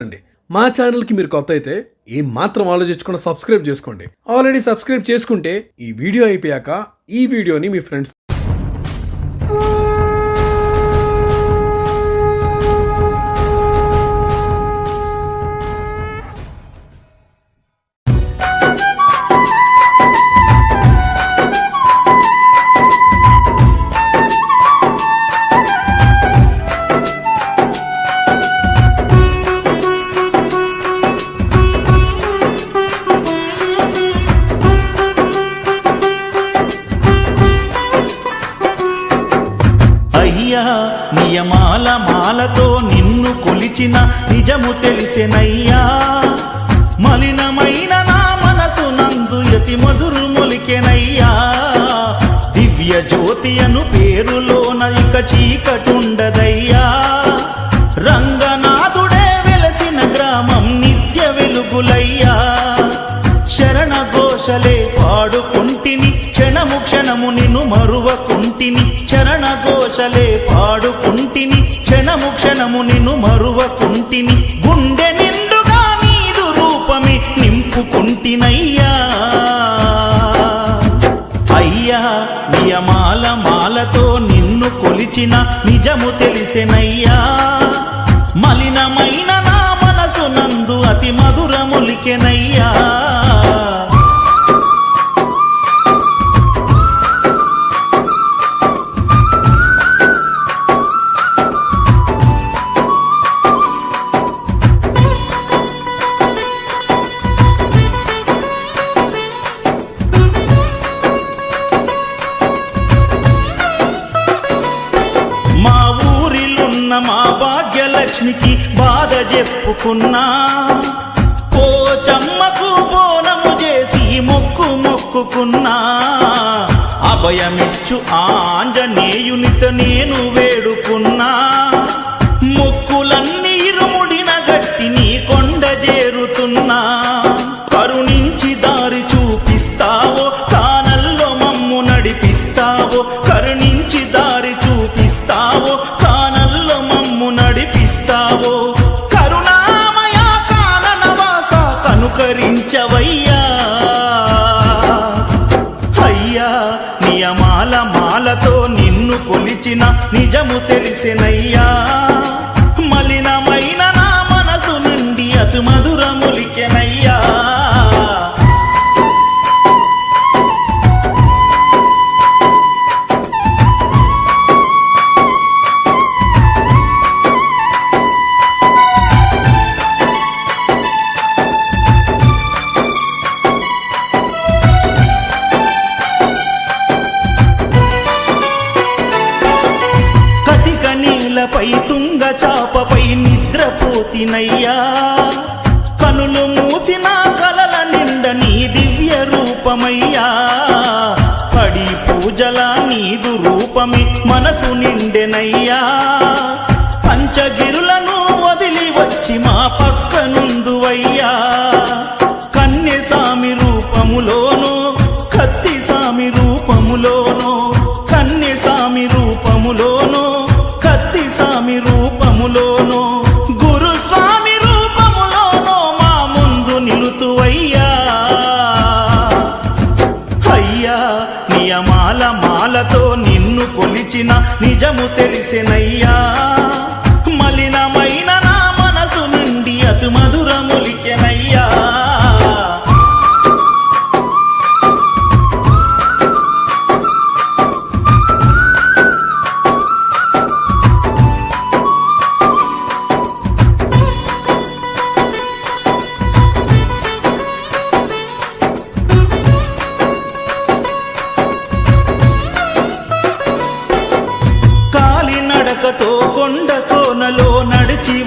అండి. మా ఛానల్కి మీరు కొత్త అయితే ఏం మాత్రం ఆలోచించకుండా సబ్స్క్రైబ్ చేసుకోండి. ఆల్రెడీ సబ్స్క్రైబ్ చేసుకుంటే ఈ వీడియో అయిపోయాక ఈ వీడియోని మీ ఫ్రెండ్స్ నియమాల మాలతో నిన్ను కొలిచిన నిజము తెలిసెనయ్యా. మలినమైన నా మనసు నందు యతి మధురు మొలికెనయ్యా. దివ్య జ్యోతి అను పేరులోన ఇక చీకటుండదయ్యా. రంగనాథుడే వెలసిన గ్రామం నిత్య వెలుగులయ్యా. శరణ ఘోషలే పాడుకుంటిని క్షణము క్షణము నిన్ను పాడుకుంటిని చరణ ఘోషలే పాడుకుంటిని క్షణము క్షణము నిన్ను మరువకుంటిని గుండె నిండుగా నీదు రూపమే నింపుకుంటినయ్యా. అయ్యా నియమాల మాలతో నిన్ను కొలిచిన నిజము తెలిసెనయ్యా. మలినమైన నా మనసు నందు అతి మధురములికెనయ్యా చెప్పుకున్నా. పోచమ్మకు బోనము చేసి మొక్కు మొక్కుకున్నా. అభయమిచ్చు ఆంజనేయునిత నేను వే కనుకరించవయ్యా అయ్యా నియమాల మాలతో నిన్ను కొలిచిన నిజము తెలిసినయ్యా. చాపపై నిద్రపోతినయ్యా. కనులు మూసిన కలల నిండ నీ దివ్య రూపమయ్యా. పడి పూజల నీదు రూపమి మనసు నిండెనయ్యా. నిజము తెలిసెనయ్యా.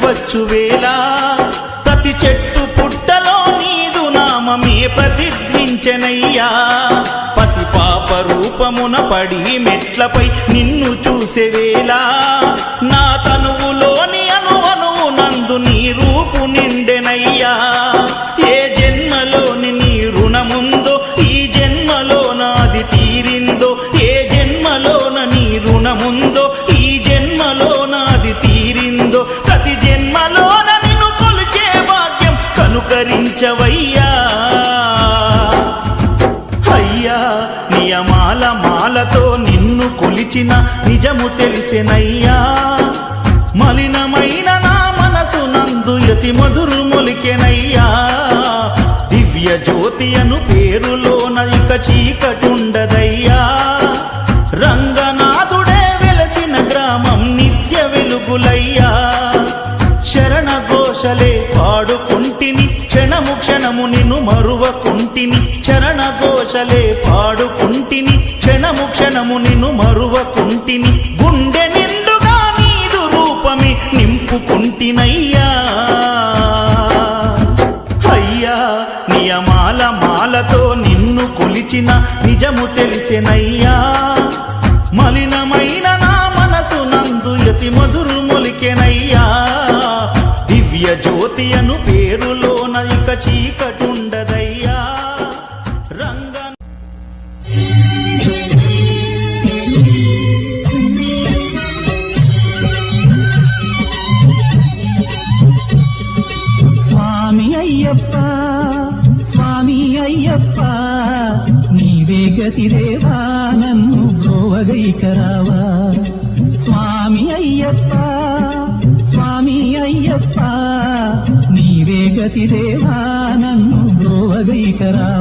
వచ్చు వేళ. ప్రతి చెట్టు పుట్టలో నీదు నామమే ప్రతిధ్వించెనయ్యా. పసిపాప రూపమున పడి మెట్లపై నిన్ను చూసే వేళ. నా కరుణించవయ్యా అయ్యా నియమాల మాలతో నిన్ను కొలిచిన నిజము తెలిసెనయ్యా. మలినమైన నా మనసు నందు యతి మధురు మొలికెనయ్యా. దివ్య జ్యోతి అను పేరులోన ఇక చీకటుండదయ్యా శరణ పాడుకుంటిని క్షణము క్షణము నిన్ను మరువకుంటిని. గుండె నిండుగా నీదు రూపమే నింపుకుంటినయ్యా. అయ్యా నియమాల మాలతో నిన్ను కొలిచిన నిజము తెలిసెనయ్యా. మలినమైన నా మనసు నందు యతి మధురు మొలికెనయ్యా. దివ్య జ్యోతి అను అయ్యప్ప స్వామి అయ్యప్ప నీవే గతిదేవా నన్ను బ్రోవగైకరావా స్వామి అయ్యప్ప స్వామి అయ్యప్ప నీవే గతిదేవా నన్ను బ్రోవగైకరావా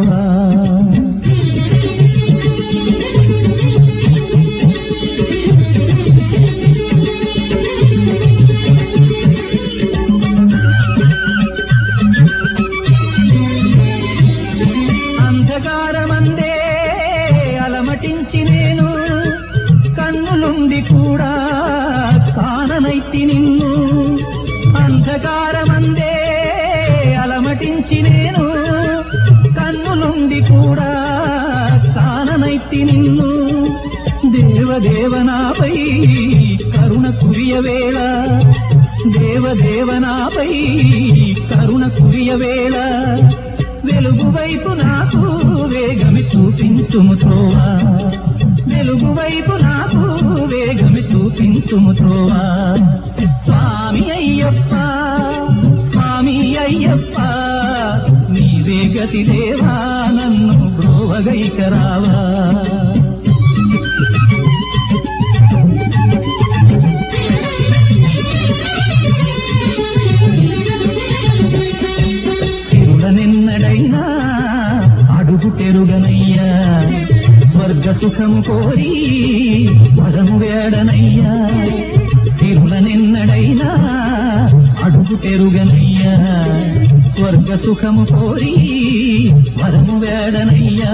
కన్నులుండి కూడా కాననైతి నిన్ను. అంధకారమందే అలమటించి నేను. కన్నులుండి కూడా కాననైతి నిన్ను. దేవదేవనాపై కరుణ కురియవేళ దేవదేవనాపై కరుణ కురియవేళ వెలుగు వైపు నాకు వేగమి చూపించుము త్రోవా. తెలుగు వైపు నాకు వేగమి చూపించుము త్రోవా స్వామి అయ్యప్ప స్వామి అయ్యప్ప నీవే గతి దేవా నన్ను బ్రోవగైకరావా తిరుడనెన్నడైనా అడుగు తెరుగనయ్యా. స్వర్గ సుఖము కోరి పదము వేడనయ్యా తిరుల నిన్నడైనా అడుగు పెరుగనయ్యా. స్వర్గ సుఖము కోరి పదము వేడనయ్యా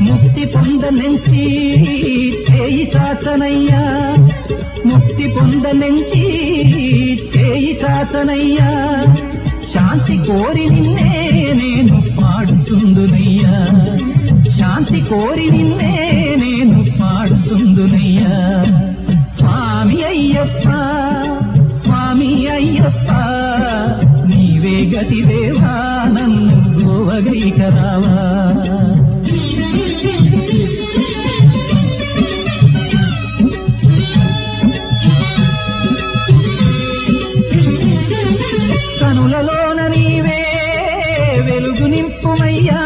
ముక్తి పొందనెంచి చేయి చాచనయ్యా. ముక్తి పొందనెంచి చేయి చాచనయ్యా. శాంతి కోరి నిన్నే నేను పాడుతుందునయ్యా శాంతి కోరి నిన్నే నేను పాడుతుందునయ్యా. స్వామి అయ్యప్ప స్వామి అయ్యప్ప నీవే గతి దేవా నన్ను గోవగైకరావా కనులలోన నీవే వెలుగు నింపుమయ్యా.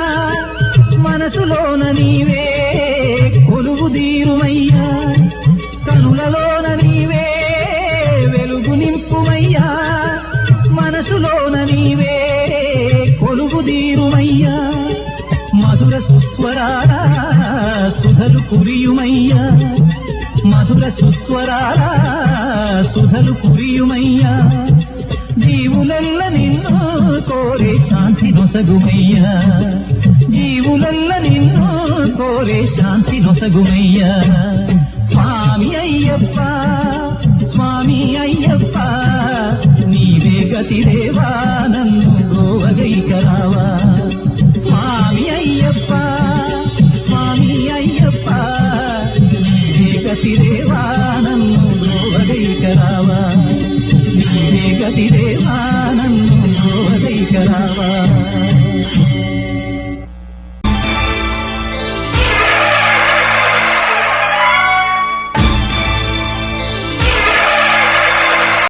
మనసులోన నీవే కొలువు దీరుమయ్యా కనులలోన నీవే వెలుగు నింపుమయ్యా. మనసులోన నీవే కొలువు దీరుమయ్యా మధుర సుస్వరాల సుధలు కురియుమయ్యా. మధుర సుస్వరాల సుధలు కురియుమయ్యా. జీవులెల్ల నిన్ను కోరే శాంతి నొసగుమయ్యా. జీవులల్ల నిన్ను కోరే శాంతి నొసగుమయ్యా. స్వామి అయ్యప్ప స్వామి అయ్యప్ప నీవే గతి దేవా నన్ను గోవగైకరావా.